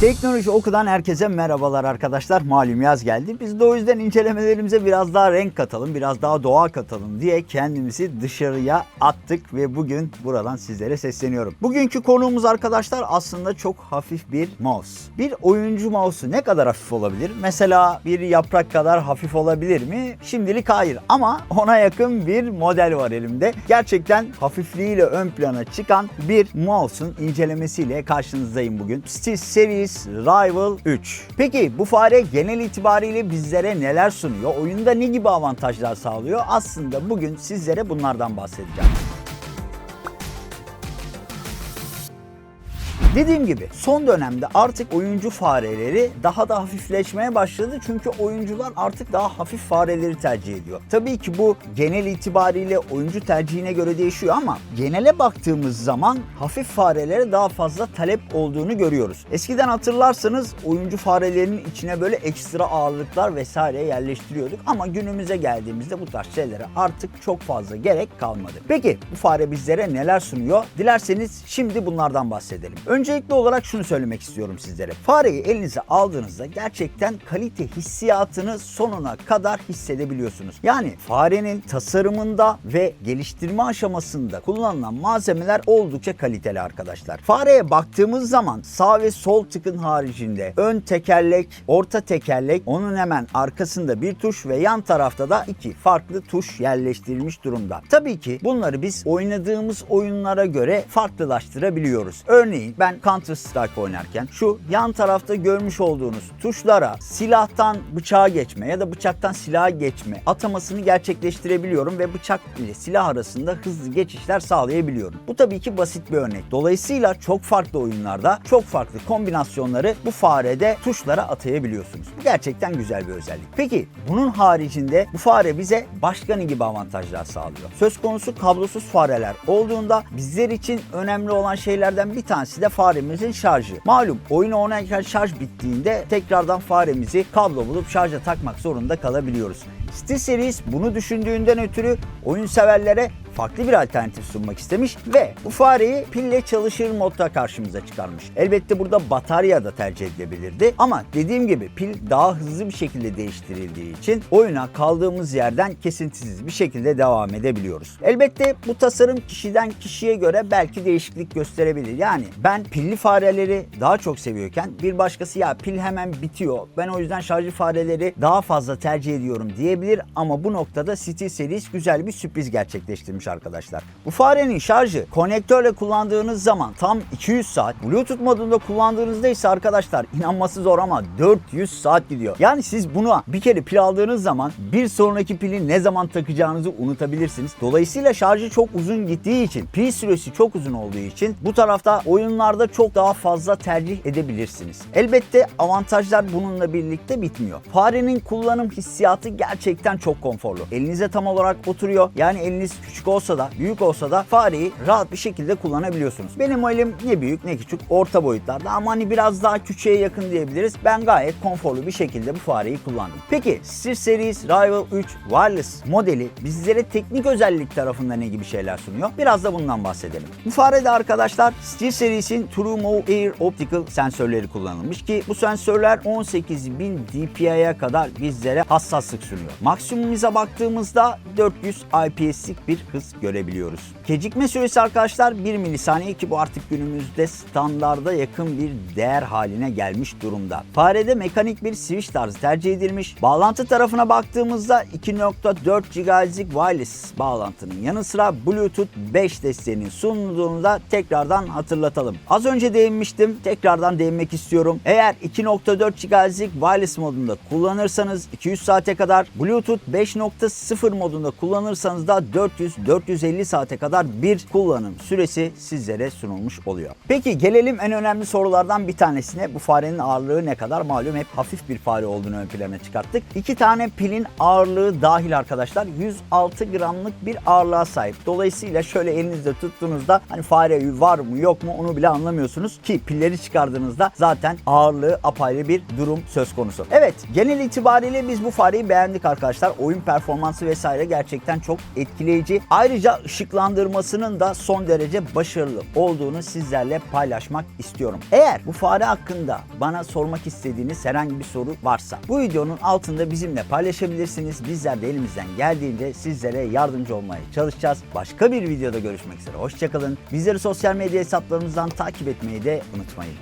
Teknoloji Oku'dan herkese merhabalar arkadaşlar. Malum yaz geldi. Biz de o yüzden incelemelerimize biraz daha renk katalım, biraz daha doğa katalım diye kendimizi dışarıya attık ve bugün buradan sizlere sesleniyorum. Bugünkü konuğumuz arkadaşlar aslında çok hafif bir mouse. Bir oyuncu mouse'u ne kadar hafif olabilir? Mesela bir yaprak kadar hafif olabilir mi? Şimdilik hayır ama ona yakın bir model var elimde. Gerçekten hafifliğiyle ön plana çıkan bir mouse'un incelemesiyle karşınızdayım bugün. SteelSeries Rival 3. Peki bu fare genel itibariyle bizlere neler sunuyor? Oyunda ne gibi avantajlar sağlıyor? Aslında bugün sizlere bunlardan bahsedeceğim. Dediğim gibi son dönemde artık oyuncu fareleri daha da hafifleşmeye başladı. Çünkü oyuncular artık daha hafif fareleri tercih ediyor. Tabii ki bu genel itibariyle oyuncu tercihine göre değişiyor ama genele baktığımız zaman hafif farelere daha fazla talep olduğunu görüyoruz. Eskiden hatırlarsanız oyuncu farelerinin içine böyle ekstra ağırlıklar vesaire yerleştiriyorduk ama günümüze geldiğimizde bu tarz şeylere artık çok fazla gerek kalmadı. Peki bu fare bizlere neler sunuyor? Dilerseniz şimdi bunlardan bahsedelim. Öncelikli olarak şunu söylemek istiyorum sizlere. Fareyi elinize aldığınızda gerçekten kalite hissiyatını sonuna kadar hissedebiliyorsunuz. Yani farenin tasarımında ve geliştirme aşamasında kullanılan malzemeler oldukça kaliteli arkadaşlar. Fareye baktığımız zaman sağ ve sol tıkın haricinde ön tekerlek, orta tekerlek, onun hemen arkasında bir tuş ve yan tarafta da iki farklı tuş yerleştirilmiş durumda. Tabii ki bunları biz oynadığımız oyunlara göre farklılaştırabiliyoruz. Örneğin ben Counter Strike oynarken şu yan tarafta görmüş olduğunuz tuşlara silahtan bıçağa geçme ya da bıçaktan silaha geçme atamasını gerçekleştirebiliyorum ve bıçak ile silah arasında hızlı geçişler sağlayabiliyorum. Bu tabii ki basit bir örnek. Dolayısıyla çok farklı oyunlarda çok farklı kombinasyonları bu farede tuşlara atayabiliyorsunuz. Bu gerçekten güzel bir özellik. Peki bunun haricinde bu fare bize başka ne gibi avantajlar sağlıyor? Söz konusu kablosuz fareler olduğunda bizler için önemli olan şeylerden bir tanesi de faremizin şarjı. Malum oyunu oynarken şarj bittiğinde tekrardan faremizi kablo bulup şarja takmak zorunda kalabiliyoruz. SteelSeries bunu düşündüğünden ötürü oyun severlere farklı bir alternatif sunmak istemiş ve bu fareyi pille çalışır modda karşımıza çıkarmış. Elbette burada batarya da tercih edilebilirdi ama dediğim gibi pil daha hızlı bir şekilde değiştirildiği için oyuna kaldığımız yerden kesintisiz bir şekilde devam edebiliyoruz. Elbette bu tasarım kişiden kişiye göre belki değişiklik gösterebilir. Yani ben pilli fareleri daha çok seviyorken bir başkası ya pil hemen bitiyor ben o yüzden şarjlı fareleri daha fazla tercih ediyorum diyebilir ama bu noktada SteelSeries güzel bir sürpriz gerçekleştirmiş arkadaşlar. Bu farenin şarjı konnektörle kullandığınız zaman tam 200 saat, Bluetooth modunda kullandığınızda ise arkadaşlar inanması zor ama 400 saat gidiyor. Yani siz buna bir kere pil aldığınız zaman bir sonraki pili ne zaman takacağınızı unutabilirsiniz. Dolayısıyla şarjı çok uzun gittiği için, pil süresi çok uzun olduğu için bu tarafta oyunlarda çok daha fazla tercih edebilirsiniz. Elbette avantajlar bununla birlikte bitmiyor. Farenin kullanım hissiyatı gerçekten çok konforlu. Elinize tam olarak oturuyor. Yani eliniz küçük olsa da büyük olsa da fareyi rahat bir şekilde kullanabiliyorsunuz. Benim elim ne büyük ne küçük orta boyutlarda ama hani biraz daha küçüğe yakın diyebiliriz. Ben gayet konforlu bir şekilde bu fareyi kullandım. Peki SteelSeries Rival 3 Wireless modeli bizlere teknik özellik tarafında ne gibi şeyler sunuyor? Biraz da bundan bahsedelim. Bu farede arkadaşlar SteelSeries'in TrueMove Air Optical sensörleri kullanılmış ki bu sensörler 18.000 dpi'ye kadar bizlere hassaslık sunuyor. Maksimumuza baktığımızda 400 IPS'lik bir hız görebiliyoruz. Gecikme süresi arkadaşlar 1 milisaniye ki bu artık günümüzde standarda yakın bir değer haline gelmiş durumda. Farede mekanik bir switch tarzı tercih edilmiş. Bağlantı tarafına baktığımızda 2.4 GHz'lik wireless bağlantının yanı sıra Bluetooth 5 desteğinin sunulduğunu da tekrardan hatırlatalım. Az önce değinmiştim. Tekrardan değinmek istiyorum. Eğer 2.4 GHz'lik wireless modunda kullanırsanız 200 saate kadar, Bluetooth 5.0 modunda kullanırsanız da 400-450 saate kadar bir kullanım süresi sizlere sunulmuş oluyor. Peki gelelim en önemli sorulardan bir tanesine. Bu farenin ağırlığı ne kadar? Malum hep hafif bir fare olduğunu ön plana çıkarttık. İki tane pilin ağırlığı dahil arkadaşlar 106 gramlık bir ağırlığa sahip. Dolayısıyla şöyle elinizde tuttuğunuzda hani fare var mı yok mu onu bile anlamıyorsunuz ki pilleri çıkardığınızda zaten ağırlığı apayrı bir durum söz konusu. Evet genel itibariyle biz bu fareyi beğendik arkadaşlar. Oyun performansı vesaire gerçekten çok etkileyici. Ayrıca ışıklandırmasının da son derece başarılı olduğunu sizlerle paylaşmak istiyorum. Eğer bu fare hakkında bana sormak istediğiniz herhangi bir soru varsa bu videonun altında bizimle paylaşabilirsiniz. Bizler de elimizden geldiğince sizlere yardımcı olmaya çalışacağız. Başka bir videoda görüşmek üzere. Hoşçakalın. Bizleri sosyal medya hesaplarımızdan takip etmeyi de unutmayın.